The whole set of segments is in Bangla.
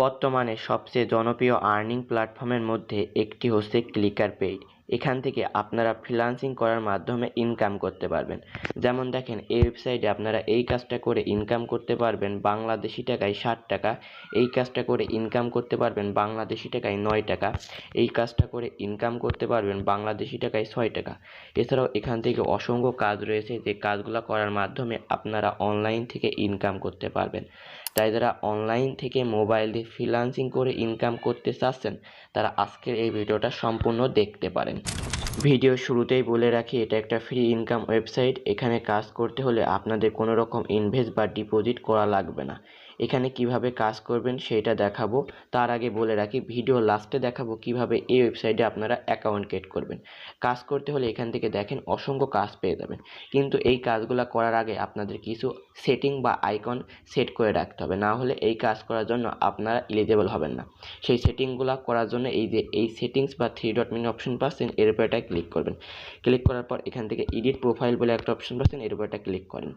বর্তমানে সবচেয়ে জনপ্রিয় আর্নিং প্ল্যাটফর্মের মধ্যে একটি হচ্ছে ক্লিকার পেইড। এখান থেকে আপনারা ফ্রিল্যান্সিং করার মাধ্যমে ইনকাম করতে পারবেন। যেমন দেখেন, এই ওয়েবসাইটে আপনারা এই কাজটা করে ইনকাম করতে পারবেন বাংলাদেশি টাকায় ষাট টাকা, এই কাজটা করে ইনকাম করতে পারবেন বাংলাদেশি টাকায় নয় টাকা, এই কাজটা করে ইনকাম করতে পারবেন বাংলাদেশি টাকায় ছয় টাকা। এছাড়াও এখান থেকে অসংখ্য কাজ রয়েছে, যে কাজগুলো করার মাধ্যমে আপনারা অনলাইন থেকে ইনকাম করতে পারবেন। তাই যারা অনলাইন থেকে মোবাইল দিয়ে ফ্রিল্যান্সিং করে ইনকাম করতে চাচ্ছেন, তারা আজকের এই ভিডিওটা সম্পূর্ণ দেখতে পারেন। ভিডিও শুরুতেই বলে রাখি, এটা একটা ফ্রি ইনকাম ওয়েবসাইট এখানে কাজ করতে হলে আপনাদের কোনো রকম ইনভেস্ট বা ডিপোজিট করা লাগবে না। এখানে কীভাবে কাজ করবেন সেটা দেখাবো। তার আগে বলে রাখি, ভিডিও লাস্টে দেখাবো কীভাবে এই ওয়েবসাইটে আপনারা অ্যাকাউন্ট ক্রিয়েট করবেন। কাজ করতে হলে এখান থেকে দেখেন অসংখ্য কাজ পেয়ে যাবেন। কিন্তু এই কাজগুলো করার আগে আপনাদের কিছু সেটিং বা আইকন সেট করে রাখতে হবে। না হলে এই কাজ করার জন্য আপনারা এলিজেবল হবেন না। সেই সেটিংগুলো করার জন্য এই যে, এই সেটিংস বা থ্রি ডট মিনি অপশন পাচ্ছেন, এর উপর এটা ক্লিক করবেন। ক্লিক করার পর এখান থেকে এডিট প্রোফাইল বলে একটা অপশন পাচ্ছেন, এর উপর এটা ক্লিক করেন।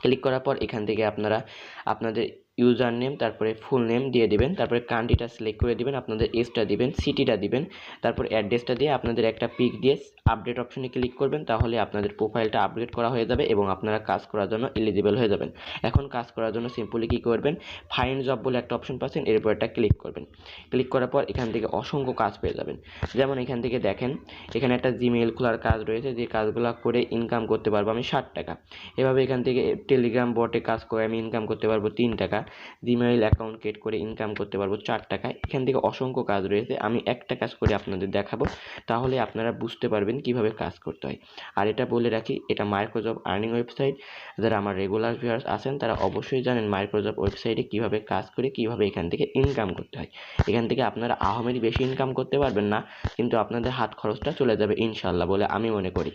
ক্লিক করার পর এখান থেকে আপনারা আপনাদের ইউজার নেম তারপরে ফুল নেম দিয়ে দিবেন, তারপরে কান্ট্রিটা সিলেক্ট করে দিবেন, আপনাদের এজটা দিবেন সিটিটা দিবেন, তারপর অ্যাড্রেসটা দিয়ে আপনাদের একটা পিক দিয়ে আপডেট অপশনে ক্লিক করবেন, তাহলে আপনাদের প্রোফাইলটা আপডেট করা হয়ে যাবে এবং আপনারা কাজ করার জন্য এলিজিবল হয়ে যাবেন। এখন কাজ করার জন্য সিম্পলি কী করবেন ফাইন্ড জব বলে একটা অপশন পাচ্ছেন, এর উপর একটা ক্লিক করবেন। ক্লিক করার পর এখান থেকে অসংখ্য কাজ পেয়ে যাবেন। যেমন এখান থেকে দেখেন, এখানে একটা জিমেইল খোলার কাজ রয়েছে, যে কাজগুলো করে ইনকাম করতে পারব আমি ষাট টাকা। এভাবে এখান থেকে টেলিগ্রাম বটে কাজ করে আমি ইনকাম করতে পারব তিন টাকা। জিমেইল অ্যাকাউন্ট ক্রিয়েট করে ইনকাম করতে পারব চার টাকায়। এখান থেকে অসংখ্য কাজ রয়েছে, আমি একটা কাজ করে আপনাদের দেখাবো, তাহলে আপনারা বুঝতে পারবেন কীভাবে কাজ করতে হয়। আর এটা বলে রাখি, এটা মাইক্রোজব আর্নিং ওয়েবসাইট যারা আমার রেগুলার ভিউয়ার্স আছেন, তারা অবশ্যই জানেন মাইক্রোজব ওয়েবসাইটে কীভাবে কাজ করে, কীভাবে এখান থেকে ইনকাম করতে হয়। এখান থেকে আপনারা আহমেরি বেশি ইনকাম করতে পারবেন না, কিন্তু আপনাদের হাত খরচটা চলে যাবে ইনশাল্লাহ বলে আমি মনে করি।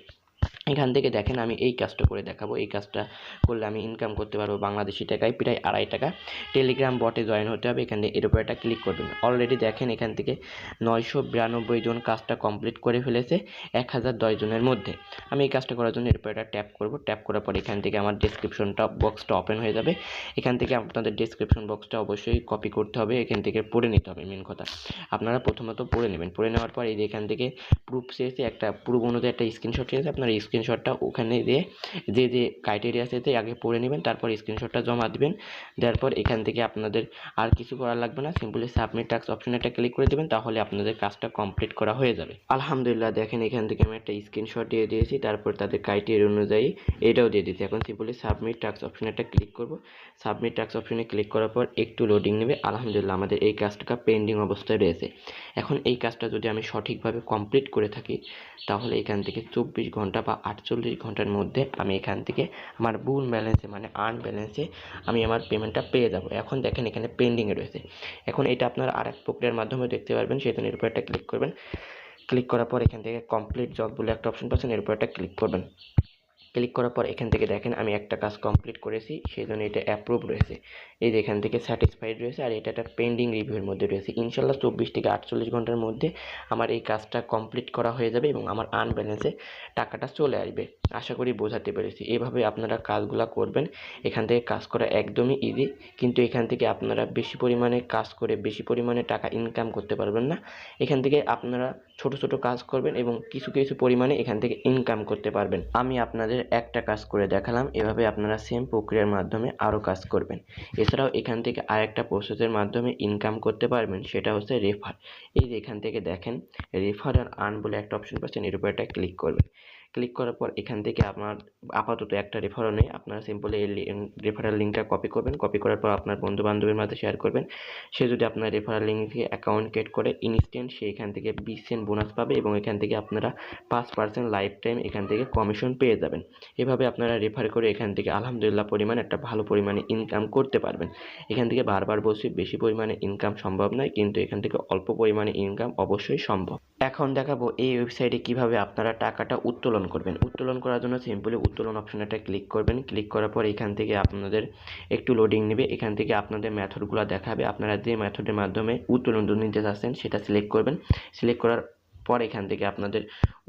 এখান থেকে দেখেন আমি এই কাজটা করে দেখাবো। এই কাজটা করলে আমি ইনকাম করতে পারব বাংলাদেশি টাকায় প্রায় আড়াই টাকা। টেলিগ্রাম বটে জয়েন হতে হবে, এখান এর উপর একটা ক্লিক করবেন। অলরেডি দেখেন এখান থেকে নয়শো বিরানব্বই জন কাজটা কমপ্লিট করে ফেলেছে, এক হাজার দশ জনের মধ্যে। আমি এই কাজটা করার জন্য এর উপর একটা ট্যাপ করব। ট্যাপ করার পর এখান থেকে আমার ডিসক্রিপশনটা বক্সটা ওপেন হয়ে যাবে। এখান থেকে আপনাদের ডিসক্রিপশন বক্সটা অবশ্যই কপি করতে হবে, এখান থেকে পড়ে নিতে হবে মেন কথা। আপনারা প্রথমত পড়ে নেবেন। পড়ে নেওয়ার পর এই যে এখান থেকে প্রুফ চেয়েছে, একটা প্রুফ অনুযায়ী একটা স্ক্রিনশট চেয়েছে, আপনার স্ক্রিনশটটা ওখানে দিয়ে, যে যে ক্রাইটেরিয়া আছে আগে পড়ে নেবেন, তারপর স্ক্রিনশটটা জমা দিবেন। দেওয়ার পর এখান থেকে আপনাদের আর কিছু করার লাগবে না সিম্পলি সাবমিট টাক্স অপশনে একটা ক্লিক করে দেবেন, তাহলে আপনাদের কাজটা কমপ্লিট করা হয়ে যাবে। আলহামদুলিল্লাহ, দেখেন এখান থেকে আমি একটা স্ক্রিনশট দিয়ে দিয়েছি, তারপর তাদের ক্রাইটেরিয়া অনুযায়ী এটাও দিয়ে দিয়েছি। এখন সিম্পলি সাবমিট টাক্স অপশনে একটা ক্লিক করব। সাবমিট টাক্স অপশনে ক্লিক করার পর একটু লোডিং নেবে। আলহামদুলিল্লাহ, আমাদের এই কাজটা পেন্ডিং অবস্থায় রয়েছে। এখন এই কাজটা যদি আমি সঠিকভাবে কমপ্লিট করে থাকি, তাহলে এখান থেকে চব্বিশ ঘণ্টা বা আটচল্লিশ ঘণ্টার মধ্যে আমি এখান থেকে আমার ভুল ব্যালেন্সে মানে আর্ন ব্যালেন্সে আমি আমার পেমেন্টটা পেয়ে যাব। এখন দেখেন এখানে পেন্ডিংয়ে রয়েছে। এখন এটা আপনার আর এক প্রক্রিয়ার মাধ্যমে দেখতে পারবেন সেজন্য এর উপর একটা ক্লিক করবেন। ক্লিক করার পর এখান থেকে কমপ্লিট জব বলে একটা অপশন পাচ্ছেন, এর উপর একটা ক্লিক করবেন। ক্লিক করার পর এখান থেকে দেখেন আমি একটা কাজ কমপ্লিট করেছি সেই জন্য এটা অ্যাপ্রুভ রয়েছে। এই যে এখান থেকে স্যাটিসফাইড রয়েছে আর এটা একটা পেন্ডিং রিভিউর মধ্যে রয়েছে। ইনশাল্লাহ চব্বিশ থেকে আটচল্লিশ ঘণ্টার মধ্যে আমার এই কাজটা কমপ্লিট করা হয়ে যাবে এবং আমার আন ব্যালেন্সে টাকাটা চলে আসবে। আশা করি বোঝাতে পেরেছি। এভাবে আপনারা কাজগুলো করবেন, এখান থেকে কাজ করা একদমই ইজি কিন্তু এখান থেকে আপনারা বেশি পরিমাণে কাজ করে, বেশি পরিমাণে টাকা ইনকাম করতে পারবেন না। এখান থেকে আপনারা ছোট ছোট কাজ করবেন এবং কিছু কিছু পরিমাণে এখান থেকে ইনকাম করতে পারবেন। আমি আপনাদের একটা কাজ করে দেখালাম, এভাবে আপনারা সেম প্রক্রিয়ার মাধ্যমে আরও কাজ করবেন। এছাড়াও এখান থেকে আরেকটা প্রসেসের মাধ্যমে ইনকাম করতে পারবেন, সেটা হচ্ছে রেফার এই যে এখান থেকে দেখেন রেফার আর আর্ন বলে একটা অপশন পাচ্ছেন, এর উপর একটা ক্লিক করবেন। ক্লিক করার পর এখান থেকে আপনার আপাতত একটা রেফারও নেই। আপনারা সিম্পলি এই রেফারেল লিঙ্কটা কপি করবেন। কপি করার পর আপনার বন্ধু বান্ধবের মাঝে শেয়ার করবেন। সে যদি আপনার রেফারেল লিঙ্ক থেকে অ্যাকাউন্ট ক্রিয়েট করে ইনস্ট্যান্ট সে এখান থেকে বিশ সেন্ট বোনাস পাবে এবং এখান থেকে আপনারা পাঁচ পার্সেন্ট লাইফ টাইম এখান থেকে কমিশন পেয়ে যাবেন। এভাবে আপনারা রেফার করে এখান থেকে আলহামদুলিল্লাহ পরিমাণ একটা ভালো পরিমাণে ইনকাম করতে পারবেন। এখান থেকে বারবার বসে বেশি পরিমাণে ইনকাম সম্ভব নয়, কিন্তু এখান থেকে অল্প পরিমাণে ইনকাম অবশ্যই সম্ভব। এখন দেখাবো এই ওয়েবসাইটে কীভাবে আপনারা টাকাটা উত্তোলন করবেন। উত্তোলন করার জন্য সিম্পলি উত্তোলন অপশনটা ক্লিক করবেন। ক্লিক করার পর এখান থেকে আপনাদের একটু লোডিং নেবে। এখান থেকে আপনাদের মেথডগুলো দেখাবে। আপনারা যে মেথডের মাধ্যমে উত্তোলন নিতে চাচ্ছেন সেটা সিলেক্ট করবেন। সিলেক্ট করার পর এখান থেকে আপনাদের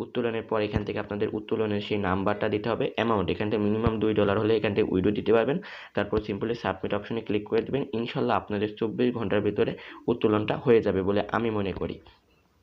উত্তোলনের পর এখান থেকে আপনাদের উত্তোলনের সেই নাম্বারটা দিতে হবে। অ্যামাউন্ট এখান থেকে মিনিমাম দুই ডলার হলে এখান থেকে উইডো দিতে পারবেন। তারপর সিম্পলি সাবমিট অপশনে ক্লিক করে দেবেন। ইনশাল্লাহ আপনাদের চব্বিশ ঘণ্টার ভিতরে উত্তোলনটা হয়ে যাবে বলে আমি মনে করি।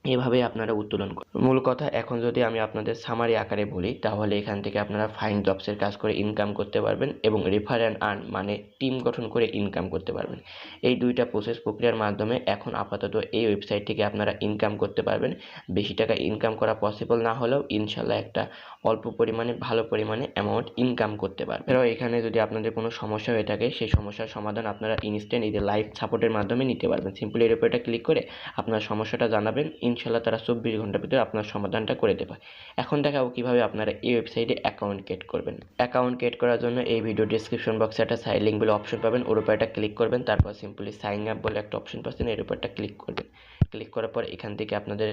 এভাবেই আপনারা উত্তোলন করুন। মূল কথা, এখন যদি আমি আপনাদের সামারি আকারে বলি, তাহলে এখান থেকে আপনারা ফাইন জবসের কাজ করে ইনকাম করতে পারবেন এবং রেফার অ্যান্ড আর্ন মানে টিম গঠন করে ইনকাম করতে পারবেন। এই দুইটা প্রসেস প্রক্রিয়ার মাধ্যমে এখন আপাতত এই ওয়েবসাইট থেকে আপনারা ইনকাম করতে পারবেন। বেশি টাকা ইনকাম করা পসিবল না হলেও ইনশাল্লাহ একটা অল্প পরিমাণে, ভালো পরিমাণে অ্যামাউন্ট ইনকাম করতে পারবেন। এছাড়াও এখানে যদি আপনাদের কোনো সমস্যা হয়ে থাকে, সেই সমস্যার সমাধান আপনারা ইনস্ট্যান্ট এই যে লাইভ সাপোর্টের মাধ্যমে নিতে পারবেন। সিম্পলি এর উপর এটা ক্লিক করে আপনার সমস্যাটা জানাবেন ইনশাল্লাহ তারা চব্বিশ ঘণ্টার ভিতরে আপনার সমাধানটা করে দেবে। এখন দেখাবো কীভাবে আপনারা এই ওয়েবসাইটে অ্যাকাউন্ট ক্রিয়েট করবেন। অ্যাকাউন্ট ক্রিয়েট করার জন্য এই ভিডিও ডিসক্রিপশন বক্সে একটা সাইড লিঙ্ক বলে অপশন পাবেন। ওর উপর একটা ক্লিক করবেন, তারপর সিম্পলি সাইন আপ বলে একটা অপশন পাচ্ছেন, এর উপর একটা ক্লিক করবেন। ক্লিক করার পর এখান থেকে আপনাদের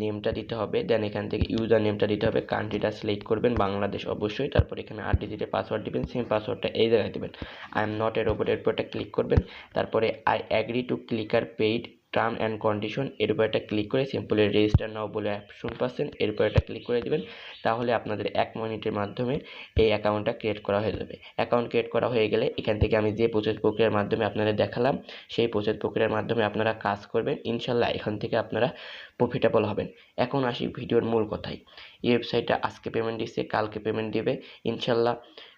নেমটা দিতে হবে দেন এখান থেকে ইউজার নেমটা দিতে হবে কান্ট্রিটা সিলেক্ট করবেন, বাংলাদেশ অবশ্যই, তারপর এখানে আট ডিজিটের পাসওয়ার্ড দিবেন সেম পাসওয়ার্ডটা এই জায়গায় দেবেন। আই এম নট এর ওপর এর উপর একটা ক্লিক করবেন, তারপরে I agree to clicker paid term and condition এর উপর একটা ক্লিক করে সিম্পলি রেজিস্টার নাও বলে অপশন পাচ্ছেন এর উপর একটা ক্লিক করে দেবেন, তাহলে আপনাদের এক মিনিটের মাধ্যমে এই অ্যাকাউন্টটা ক্রিয়েট করা হয়ে যাবে। অ্যাকাউন্ট ক্রিয়েট করা হয়ে গেলে এখান থেকে আমি যে প্রসেস প্রক্রিয়ার মাধ্যমে আপনাদের দেখালাম, সেই প্রসেস প্রক্রিয়ার মাধ্যমে আপনারা কাজ করবেন, ইনশাল্লাহ এখান থেকে আপনারা প্রফিটেবল হবেন। এখন আসি ভিডিওর মূল কথায়। এই ওয়েবসাইটটা আজকে পেমেন্ট দিচ্ছে কালকে পেমেন্ট দেবে, ইনশাল্লাহ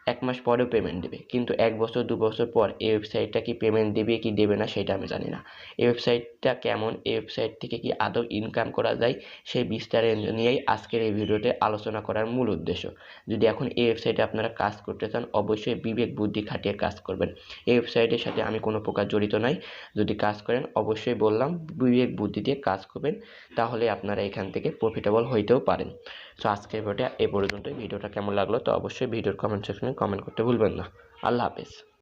এক মাস পরেও পেমেন্ট দেবে। কিন্তু এক বছর, দু বছর পর এই ওয়েবসাইটটা কি পেমেন্ট দেবে কি দেবে না সেটা আমি জানি না। এই ওয়েবসাইটটা কেমন? এই ওয়েবসাইট থেকে কি আদৌ ইনকাম করা যায়? সেই বিস্তারে নিয়েই আজকের এই ভিডিওতে আলোচনা করার মূল উদ্দেশ্য। যদি এখন এই ওয়েবসাইটে আপনারা কাজ করতে চান, অবশ্যই বিবেক বুদ্ধি খাটিয়ে কাজ করবেন। এই ওয়েবসাইটের সাথে আমি কোনো প্রকার জড়িত নাই। যদি কাজ করেন, অবশ্যই বললাম, বিবেক বুদ্ধি দিয়ে কাজ করবেন, তাহলে আপনারা এখান থেকে প্রফিটেবল হইতেও পারেন। তো আজকে ভিডিওটা এ পর্যন্তই। ভিডিওটা কেমন লাগল তো অবশ্যই ভিডিওর কমেন্ট সেকশনে কমেন্ট করতে ভুলবেন না। আল্লাহ হাফেজ।